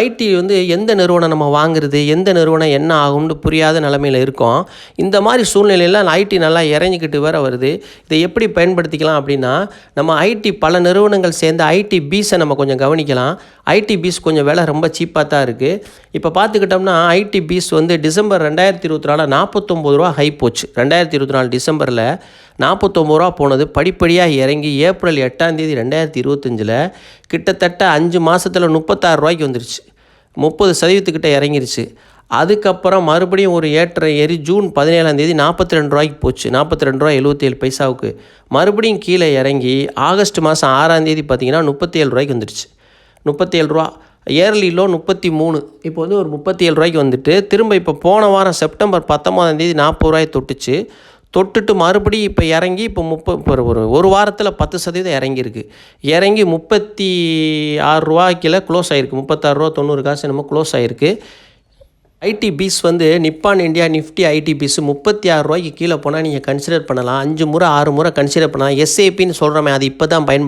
ID வந்து எந்த நிறுவனம் நம்ம வாங்குறது எந்த நிறுவனம் என்ன ஆகும்னு புரியாத நிலமையில இருக்கோம். இந்த மாதிரி சூழ்நிலையில் ஐடி நல்லா இறங்கிக்கிட்டு வேற வருது. இதை எப்படி பயன்படுத்திக்கலாம் அப்படின்னா நம்ம ஐடி பல நிறுவனங்கள் சேர்ந்த ஐடி பீஸை நம்ம கொஞ்சம் கவனிக்கலாம். ஐடி பீஸ் கொஞ்சம் விலை ரொம்ப சீப்பாக தான் இருக்குது இப்போ பார்த்துக்கிட்டோம்னா ஐடி பீஸ் வந்து டிசம்பர் ரெண்டாயிரத்தி இருபத்தி நாலில் நாற்பத்தொம்பது ரூபா ஹை போச்சு. ரெண்டாயிரத்தி இருபத்தி நாலு டிசம்பரில் நாற்பத்தொம்பது ரூபா போனது. படிப்படியாக இறங்கி ஏப்ரல் எட்டாம் தேதி ரெண்டாயிரத்தி இருபத்தஞ்சில் கிட்டத்தட்ட அஞ்சு மாதத்தில் முப்பத்தாறு ரூபாய்க்கு வந்துருச்சு. முப்பது சதவீதத்துக்கிட்ட இறங்கிருச்சு. அதுக்கப்புறம் மறுபடியும் ஒரு ஏற்ற ஏறி ஜூன் பதினேழாம் தேதி நாற்பத்தி ரெண்டு ரூபாய்க்கு போச்சு. நாற்பத்தி ரெண்டு ரூபா எழுபத்தேழு பைசாவுக்கு. மறுபடியும் கீழே இறங்கி ஆகஸ்ட் மாதம் ஆறாம் தேதி பார்த்தீங்கன்னா முப்பத்தி ஏழு ரூபாய்க்கு வந்துடுச்சு. முப்பத்தி ஏழு ரூபா இயர்லி முப்பத்தி மூணு. இப்போ வந்து ஒரு முப்பத்தி ஏழு ரூபாய்க்கு வந்துட்டு திரும்ப இப்போ போன வாரம் செப்டம்பர் பத்தொம்போதாம் தேதி நாற்பது ரூபாய் தொட்டுச்சு. தொட்டுட்டு மறுபடி இப்போ இறங்கி இப்போ முப்பது இப்போ ஒரு- ஒரு ஒரு வாரத்தில் பத்து சதவீதம் இறங்கியிருக்கு. இறங்கி முப்பத்தி ஆறு ரூபாய்க்கில் க்ளோஸ் ஆகிருக்கு முப்பத்தாறுரூவா தொண்ணூறு காசு என்னமோ க்ளோஸ் ஆகிருக்கு ஐடி பீஸ் வந்து Nippon India Nifty IT bees முப்பத்தி ஆறு ரூபாய்க்கு கீழே போனால் நீங்கள் கன்சிடர் பண்ணலாம். அஞ்சு முறை ஆறு முறை கன்சிடர் பண்ணலாம். எஸ்ஏபின்னு சொல்கிறோமே அது இப்போ தான் பயன்படுத்த